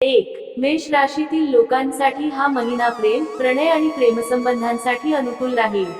एक मेष राशीतील लोकांसाठी हा महिना प्रेम प्रणय आणि प्रेमसंबंधांसाठी अनुकूल राहील.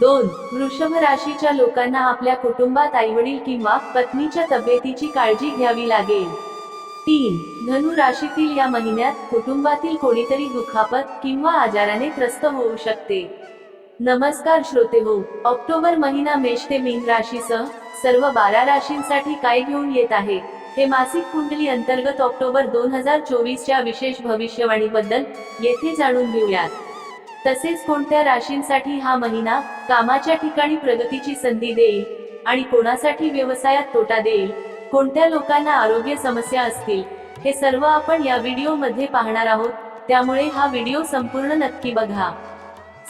दोन वृषभ राशीच्या लोकांना आपल्या कुटुंबात आईवडील किंवा पत्नीच्या तब्येतीची काळजी घ्यावी लागेल. तीन धनु राशीतील या महिन्यात कुटुंबातील कोणीतरी दुखापत किंवा आजाराने त्रस्त होऊ शकते. नमस्कार श्रोते हो ऑक्टोबर महिना मेष ते मीन राशीसह सर्व बारा राशींसाठी काय घेऊन येत आहे? हे मासिक कुंडली अंतर्गत ऑक्टोबर दोन हजार चोवीसच्या विशेष भविष्यवाणीबद्दल येथे जाणून घेऊयात. तसेच कोणत्या राशींसाठी हा महिना कामाच्या ठिकाणी प्रगतीची संधी देईल आणि कोणासाठी व्यवसायात तोटा देईल कोणत्या लोकांना आरोग्य समस्या असतील हे सर्व आपण या व्हिडिओमध्ये पाहणार आहोत. त्यामुळे हा व्हिडिओ संपूर्ण नक्की बघा.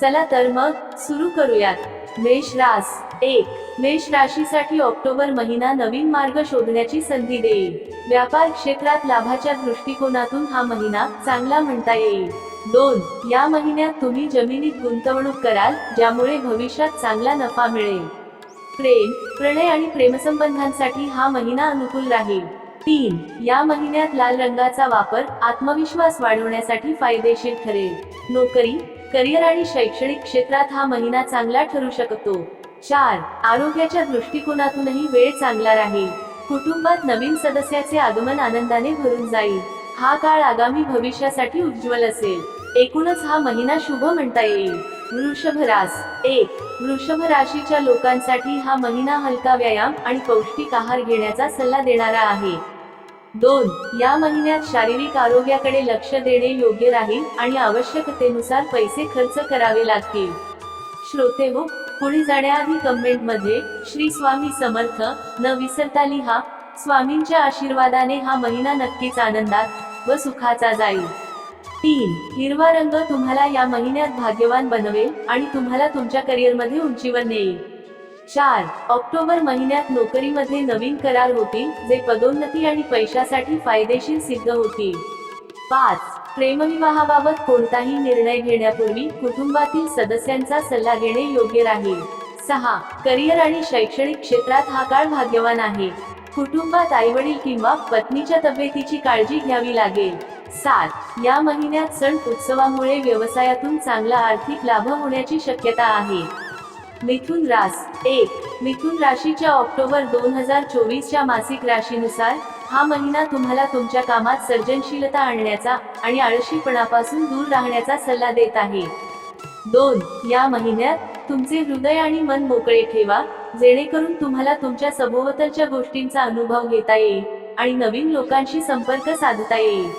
चला तर मग सुरू करूयात. मेष रास. एक मेष राशीसाठी ऑक्टोबर महिना नवीन मार्ग शोधण्याची संधी देईल. व्यापार क्षेत्रात लाभाच्या दृष्टिकोनातून हा महिना चांगला म्हणता येईल. दोन या महिन्यात तुम्ही जमिनीत गुंतवणूक कराल ज्यामुळे भविष्यात चांगला नफा मिळेल. प्रेम प्रणय आणि प्रेमसंबंधांसाठी हा महिना अनुकूल राहील. तीन या महिन्यात लाल रंगाचा वापर आत्मविश्वास वाढवण्यासाठी फायदेशीर ठरेल. नोकरी करिअर आणि शैक्षणिक क्षेत्रात हा महिना चांगला ठरू शकतो. चार आरोग्याच्या दृष्टिकोनातूनही वेळ चांगला राहील. कुटुंबात नवीन सदस्याचे आगमन आनंदाने भरून जाईल. हा काळ आगामी भविष्यासाठी उज्ज्वल असेल. एकूणच हा महिना शुभ म्हणता येईल. वृषभ रास एक वृषभ राशीच्या लोकांसाठी हा महिना हलका व्यायाम आणि पौष्टिक आहार घेण्याचा सल्ला देणारा आहे. दोन या महिन्यात शारीरिक आरोग्याकडे लक्ष देणे योग्य राहील आणि आवश्यकतेनुसार पैसे खर्च करावे लागतील. श्रोते हो पुढे जाण्याआधी कमेंटमध्ये श्री स्वामी समर्थ न विसरता लिहा. स्वामींच्या आशीर्वादाने हा महिना नक्कीच आनंदात व सुखाचा जाईल. तीन हिरवा रंग तुम्हाला या महिन्यात भाग्यवान बनवेल आणि तुम्हाला तुमच्या करिअरमध्ये उंचीवर नेईल. चार ऑक्टोबर महिन्यात नोकरीमध्ये नवीन करार होतील जे पदोन्नती आणि पैशासाठी फायदेशीर सिद्ध होतील. पाच प्रेमविवाहाबाबत कोणताही निर्णय घेण्यापूर्वी कुटुंबातील सदस्यांचा सल्ला घेणे योग्य राहील. सहा. करिअर आणि शैक्षणिक क्षेत्रात हा काळ भाग्यवान आहे. कुटुंबात आईवडील किंवा पत्नीच्या तब्येतीची काळजी घ्यावी लागेल. सात. या महिन्यात सण उत्सवामुळे व्यवसायातून चांगला आर्थिक लाभ होण्याची शक्यता आहे. मिथुन रास एक. मिथुन राशीच्या ऑक्टोबर दोन हजार चोवीसच्या मासिक राशीनुसार हा महिना तुम्हाला तुमच्या कामात सर्जनशीलता आणण्याचा आणि आळशीपणापासून दूर राहण्याचा सल्ला देत आहे. दोन या महिन्यात तुमचे हृदय आणि मन मोकळे ठेवा जेणेकरून तुम्हाला तुमच्या सभोवतालच्या गोष्टींचा अनुभव घेता येईल आणि नवीन लोकांशी संपर्क साधता येईल.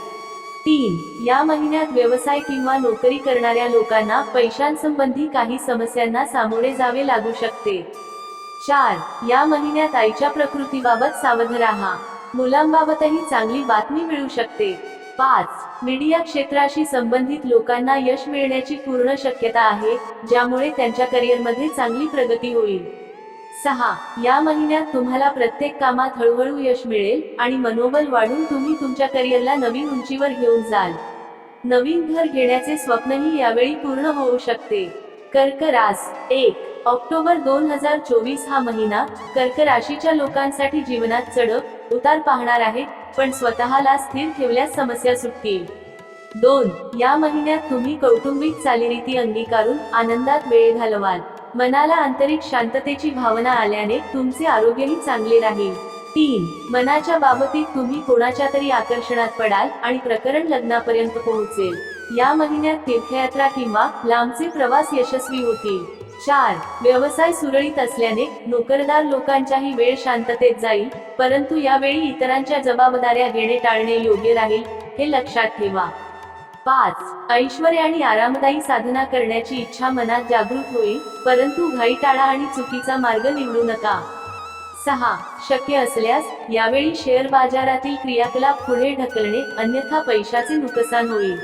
तीन या महिन्यात व्यवसाय किंवा नोकरी करणाऱ्या लोकांना पैशांसंबंधी काही समस्यांना सामोरे जावे लागू शकते. चार या महिन्यात आईच्या प्रकृतीबाबत सावध राहा. मुलांबाबतही चांगली बातमी मिळू शकते. पाच मीडिया क्षेत्राशी संबंधित लोकांना यश मिळण्याची पूर्ण शक्यता आहे ज्यामुळे त्यांच्या करिअरमध्ये चांगली प्रगती होईल. सहा या महिन्यात तुम्हाला प्रत्येक कामात हळूहळू यश मिळेल आणि मनोबल वाढून तुम्ही तुमच्या करिअरला नवीन उंचीवर घेऊन जाल. नवीन घर घेण्याचे स्वप्नही यावेळी पूर्ण होऊ शकते. कर्क रास एक ऑक्टोबर दोन हजार चोवीस हा महिना कर्क राशीच्या लोकांसाठी जीवनात चढ उतार पाहणार आहे पण स्वतःला स्थिर ठेवल्यास समस्या सुटतील. दोन या महिन्यात तुम्ही कौटुंबिक चालीरीती अंगीकारून आनंदात वेळ घालवाल. मनाला आंतरिक शांततेची भावना आल्याने तुमचे आरोग्यही चांगले राहील. तीन मनाच्या बाबतीत तुम्ही कोणाच्या तरी आकर्षणात पडाल आणि प्रकरण लग्नापर्यंत पोहोचेल. या महिन्यात तीर्थयात्रा किंवा लांबचे प्रवास यशस्वी होतील. चार व्यवसाय सुरळीत असल्याने नोकरदार लोकांच्याही वेळ शांततेत जाईल परंतु यावेळी इतरांच्या जबाबदाऱ्या घेणे टाळणे योग्य राहील हे लक्षात ठेवा. पाच. ऐश्वर्य आणि आरामदायी साधना करण्याची इच्छा मनात जागृत होईल परंतु घाई टाळा आणि चुकीचा मार्ग निवडू नका. सहा. शक्य असल्यास यावेळी शेअर बाजारातील क्रियाकलाप पुढे ढकलणे अन्यथा पैशाचे नुकसान होईल.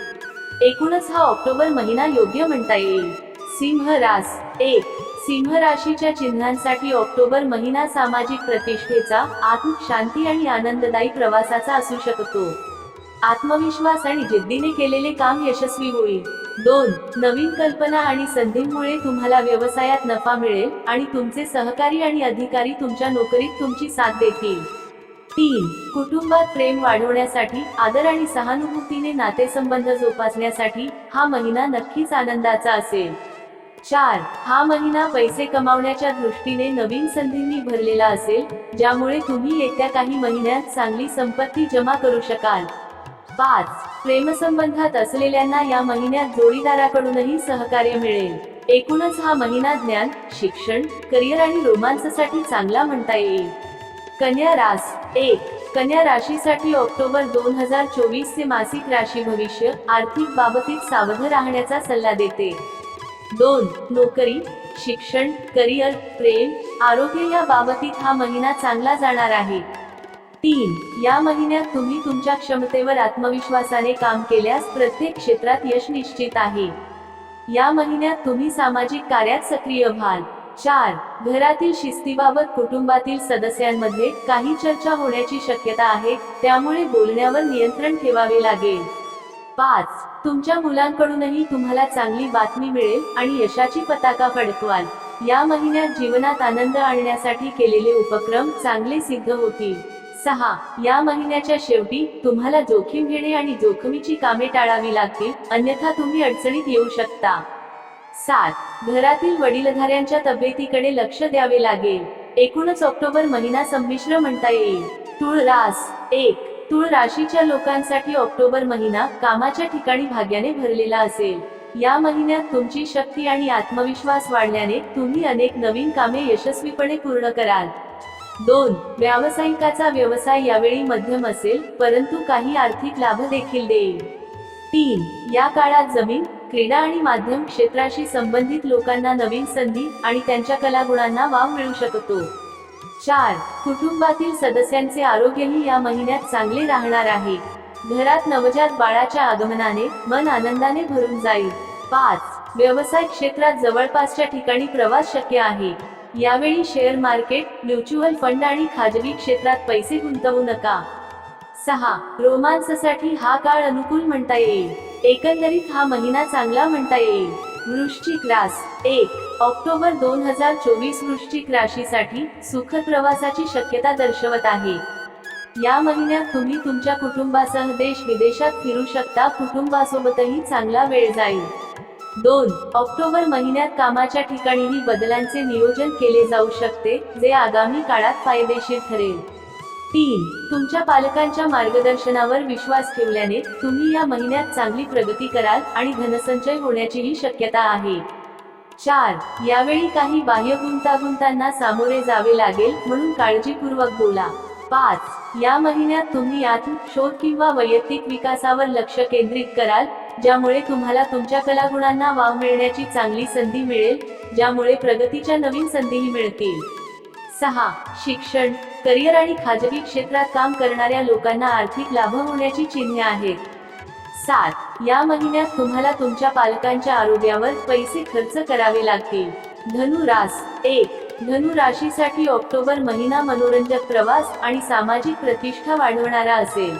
एकूणच हा ऑक्टोबर महिना योग्य म्हणता येईल. सिंह रास. एक सिंह राशीच्या चिन्हांसाठी ऑक्टोबर महिना सामाजिक प्रतिष्ठेचा आत्मिक शांती आणि आनंददायी प्रवासाचा असू शकतो. आत्मविश्वास आणि जिद्दीने केलेले काम यशस्वी होईल. दोन नवीन कल्पना आणि संधींमुळे तुम्हाला व्यवसायात नफा मिळेल आणि तुमचे सहकारी आणि अधिकारी तुमच्या नोकरीत तुमची साथ देतील. तीन कुटुंबात प्रेम वाढवण्यासाठी आदर आणि सहानुभूतीने नातेसंबंध जोपासण्यासाठी हा महिना नक्कीच आनंदाचा असेल. चार हा महिना पैसे कमावण्याच्या दृष्टीने नवीन संधींनी भरलेला असेल ज्यामुळे तुम्ही येत्या काही महिन्यात चांगली संपत्ती जमा करू शकाल. पाच प्रेमसंबंधात असलेल्यांना या महिन्यात जोडीदाराकडूनही सहकार्य मिळेल. एकूणच हा महिना ज्ञान शिक्षण करिअर आणि रोमांससाठी चांगला म्हणता येईल. कन्या रास एक कन्या राशीसाठी ऑक्टोबर दोन हजार चोवीस चे मासिक राशी भविष्य आर्थिक बाबतीत सावध राहण्याचा सल्ला देते. दोन नोकरी शिक्षण करिअर प्रेम आरोग्य या बाबतीत हा महिना चांगला जाणार आहे. तीन या महिन्यात तुम्ही तुमच्या क्षमतेवर आत्मविश्वासाने काम केल्यास प्रत्येक क्षेत्रात यश निश्चित आहे. या महिन्यात तुम्ही सामाजिक कार्यात सक्रिय व्हाल. चार घरातील शिस्तीबाबत कुटुंबातील सदस्यांमध्ये काही चर्चा होण्याची शक्यता आहे त्यामुळे बोलण्यावर नियंत्रण ठेवावे लागेल. पाच. तुमच्या मुलांकडूनही तुम्हाला चांगली बातमी मिळेल आणि यशाची पताका फडकवाल. या महिन्यात जीवनात आनंद आणण्यासाठी केलेले उपक्रम चांगले सिद्ध होतील. सहा. या महिन्याच्या शेवटी तुम्हाला जोखीम घेणे आणि जोखमीची कामे टाळावी लागतील अन्यथा तुम्ही अडचणीत येऊ शकता. सात. घरातील वडीलधाऱ्यांच्या तब्येतीकडे लक्ष द्यावे लागेल. एकूणच ऑक्टोबर महिना संमिश्र म्हणता येईल. तुळ रास एक. तुळ राशीच्या लोकांसाठी ऑक्टोबर महिना कामाच्या ठिकाणी भाग्याने भरलेला असेल. या महिन्यात तुमची शक्ती आणि आत्मविश्वास वाढल्याने तुम्ही अनेक नवीन कामे यशस्वीपणे पूर्ण कराल. दोन व्यावसायिकाचा व्यवसाय यावेळी मध्यम असेल परंतु काही आर्थिक लाभ देखील देईल. तीन या काळात जमीन क्रीडा आणि माध्यम क्षेत्राशी संबंधित लोकांना नवीन संधी आणि त्यांच्या कलागुणांना वाव मिळू शकतो. चार कुटुंबातील सदस्यांचे आरोग्यही या महिन्यात चांगले राहणार आहे. घरात नवजात बाळाच्या आगमनाने मन आनंदाने भरून जाईल. पाच व्यवसाय क्षेत्रात जवळपासच्या ठिकाणी प्रवास शक्य आहे. यावेळी शेअर मार्केट म्युच्युअल फंड आणि खाजगी क्षेत्रात पैसे गुंतवू नका. सहा रोमांससाठी हा काळ अनुकूल म्हणता येईल. एकंदरीत हा महिना चांगला म्हणता येईल. वृश्चिक रास. एक. ऑक्टोबर दोन हजार चोवीस वृश्चिक राशीसाठी सुखद प्रवासाची शक्यता दर्शवत आहे. या महिन्यात तुम्ही तुमच्या कुटुंबासह देश विदेशात फिरू शकता. कुटुंबासोबतही चांगला वेळ जाईल. दोन. ऑक्टोबर महिन्यात कामाच्या ठिकाणीही बदलांचे नियोजन केले जाऊ शकते जे आगामी काळात फायदेशीर ठरेल. तीन तुमच्या पालकांच्या मार्गदर्शनावर विश्वास ठेवल्याने तुम्ही या महिन्यात चांगली प्रगती कराल आणि धनसंचय होण्याचीही शक्यता आहे. चार यावेळी काही बाह्य गुंतागुंतांना सामोरे जावे लागेल म्हणून काळजीपूर्वक बोला. पाच या महिन्यात तुम्ही आत्म शोध किंवा वैयक्तिक विकासावर लक्ष केंद्रित कराल ज्यामुळे तुम्हाला तुमच्या कलागुणांना वाव मिळण्याची चांगली संधी मिळेल ज्यामुळे प्रगतीच्या नवीन संधीही मिळतील. सहा. शिक्षण. करिअर आणि खाजगी क्षेत्रात काम करणाऱ्या लोकांना आर्थिक लाभ होण्याची चिन्हे आहेत. सात. या महिन्यात तुम्हाला तुमच्या पालकांच्या आरोग्यावर पैसे खर्च करावे लागतील. धनुरास एक. धनु राशीसाठी ऑक्टोबर महिना मनोरंजक प्रवास आणि सामाजिक प्रतिष्ठा वाढवणारा असेल.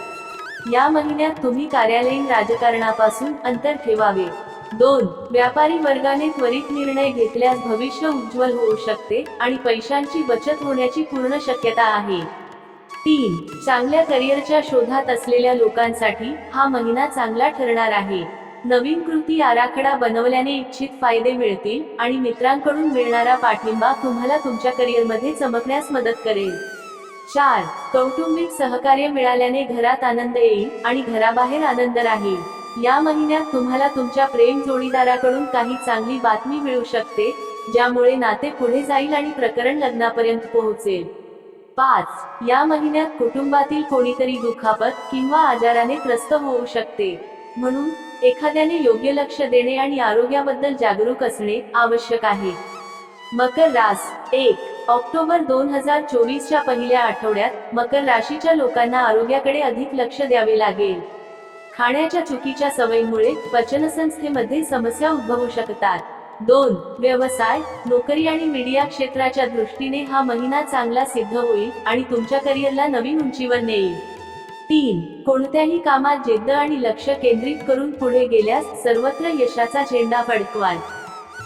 या महिन्यात तुम्ही कार्यालयीन राजकारणापासून अंतर ठेवावे. दोन व्यापारी वर्गाने त्वरित निर्णय घेतल्यास भविष्य उज्ज्वल होऊ शकते आणि पैशांची बचत होण्याची पूर्ण शक्यता आहे. तीन चांगल्या करिअरच्या शोधात असलेल्या लोकांसाठी हा महिना चांगला ठरणार आहे. नवीन कृती आराखडा बनवल्याने इच्छित फायदे मिळतील आणि मित्रांकडून मिळणारा पाठिंबा तुम्हाला तुमच्या करिअरमध्ये चमकण्यास मदत करेल. चार कौटुंबिक सहकार्य मिळाल्याने घरात आनंद येईल आणि घराबाहेर आनंद राहील. या महिन्यात तुम्हाला तुमच्या प्रेम जोडीदाराकडून काही चांगली बातमी मिळू शकते ज्यामुळे नाते पुढे जाईल आणि प्रकरण लग्नापर्यंत पोहोचेल. पाच या महिन्यात कुटुंबातील कोणीतरी दुखापत किंवा आजाराने त्रस्त होऊ शकते. म्हणून एखाद्याने योग्य लक्ष देणे आणि आरोग्याबद्दल जागरूक असणे आवश्यक आहे. मकर रास एक ऑक्टोबर दोन हजार चोवीसच्या पहिल्या आठवड्यात मकर राशीच्या लोकांना आरोग्याकडे अधिक लक्ष द्यावे लागेल. खाण्याच्या चुकीच्या सवयीमुळे पचनसंस्थेमध्ये समस्या उद्भवू शकतात. दोन व्यवसाय नोकरी आणि मीडिया क्षेत्राच्या दृष्टीने हा महिना चांगला सिद्ध होईल आणि तुमच्या करिअरला नवीन उंचीवर नेईल. तीन कोणत्याही कामात जिद्द आणि लक्ष केंद्रित करून पुढे गेल्यास सर्वत्र यशाचा झेंडा फडकवाल.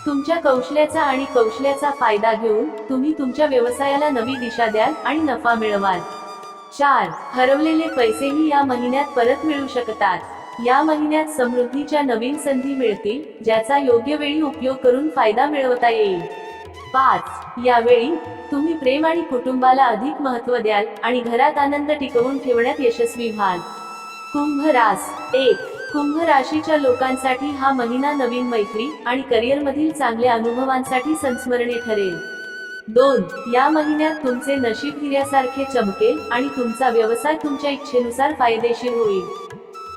तुमच्या कौशल्याचा आणि कौशल्याचा फायदा घेऊन तुम्ही तुमच्या व्यवसायाला नवी दिशा द्याल आणि नफा मिळवाल. चार हरवलेले पैसेही या महिन्यात परत मिळू शकतात. या महिन्यात समृद्धीच्या नवीन संधी मिळतील ज्याचा योग्य वेळी उपयोग करून फायदा मिळवता येईल. पाच यावेळी तुम्ही प्रेम आणि कुटुंबाला अधिक महत्त्व द्याल आणि घरात आनंद टिकवून ठेवण्यात यशस्वी व्हाल. कुंभ रास. एक कुंभ राशीच्या लोकांसाठी हा महिना नवीन मैत्री आणि करिअरमधील चांगल्या अनुभवांसाठी संस्मरणे ठरेल. दोन या महिन्यात तुमचे नशीब हिऱ्यासारखे चमकेल आणि तुमचा व्यवसाय तुमच्या इच्छेनुसार फायदेशीर होईल.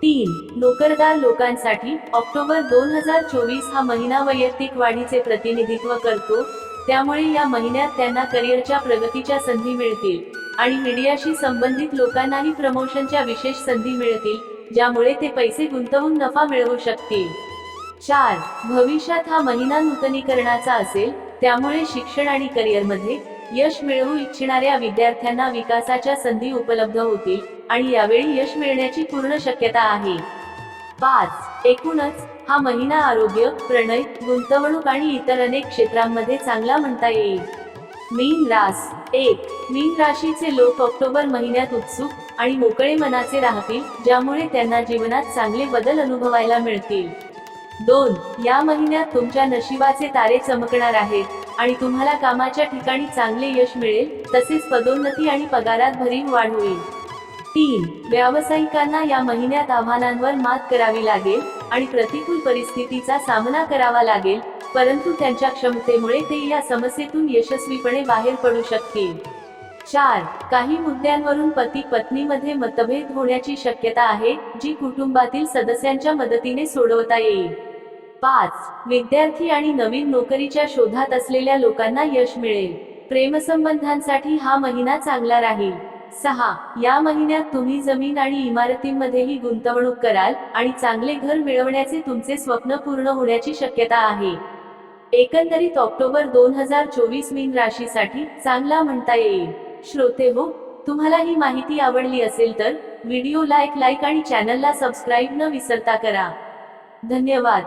तीन नोकरदार लोकांसाठी ऑक्टोबर दोन हजार चोवीस हा महिना वैयक्तिक वाढीचे प्रतिनिधित्व करतो. त्यामुळे या महिन्यात त्यांना करिअरच्या प्रगतीच्या संधी मिळतील आणि मीडियाशी संबंधित लोकांनाही प्रमोशनच्या विशेष संधी मिळतील ज्यामुळे ते पैसे गुंतवून नफा मिळवू शकतील. चार भविष्यात हा महिना नूतनीकरणाचा असेल. त्यामुळे शिक्षण आणि करिअरमध्ये यश मिळवू इच्छिणाऱ्या विद्यार्थ्यांना विकासाच्या संधी उपलब्ध होतील आणि यावेळी यश मिळण्याची पूर्ण शक्यता आहे. पाच एकूणच हा महिना आरोग्य प्रणय गुंतवणूक आणि इतर अनेक क्षेत्रांमध्ये चांगला म्हणता येईल. मीन रास एक मीन राशीचे लोक ऑक्टोबर महिन्यात उत्सुक आणि मोकळे मनाचे राहतील ज्यामुळे त्यांना जीवनात चांगले बदल अनुभवायला मिळतील. दोन या महिन्यात तुमच्या नशिबाचे तारे चमकणार आहेत आणि तुम्हाला कामाच्या ठिकाणी चांगले यश मिळेल तसेच पदोन्नती आणि पगारात भरीव वाढ होईल. तीन व्यावसायिकांना या महिन्यात आव्हानांवर मात करावी लागेल आणि प्रतिकूल परिस्थितीचा सामना करावा लागेल परंतु त्यांच्या क्षमतेमुळे ते या समस्येतून यशस्वीपणे बाहेर पडू शकतील. चार. काही मुद्द्यांवरून पती पत्नीमध्ये मतभेद होण्याची शक्यता आहे जी कुटुंबातील सदस्यांच्या मदतीने सोडवता येईल. पाच. विद्यार्थी आणि नवीन नोकरीच्या शोधात असलेल्या लोकांना यश मिळेल. प्रेमसंबंधांसाठी हा महिना चांगला राहील. सहा. या महिन्यात तुम्ही जमीन आणि इमारतींमध्येही गुंतवणूक कराल आणि चांगले घर मिळवण्याचे तुमचे स्वप्न पूर्ण होण्याची शक्यता आहे. एकंदरीत ऑक्टोबर दोन हजार चोवीस मीन राशीसाठी चांगला म्हणता येईल. श्रोते हो तुम्हाला ही माहिती आवडली असेल तर व्हिडिओ लाईक लाईक आणि चॅनलला सबस्क्राईब न विसरता करा. धन्यवाद.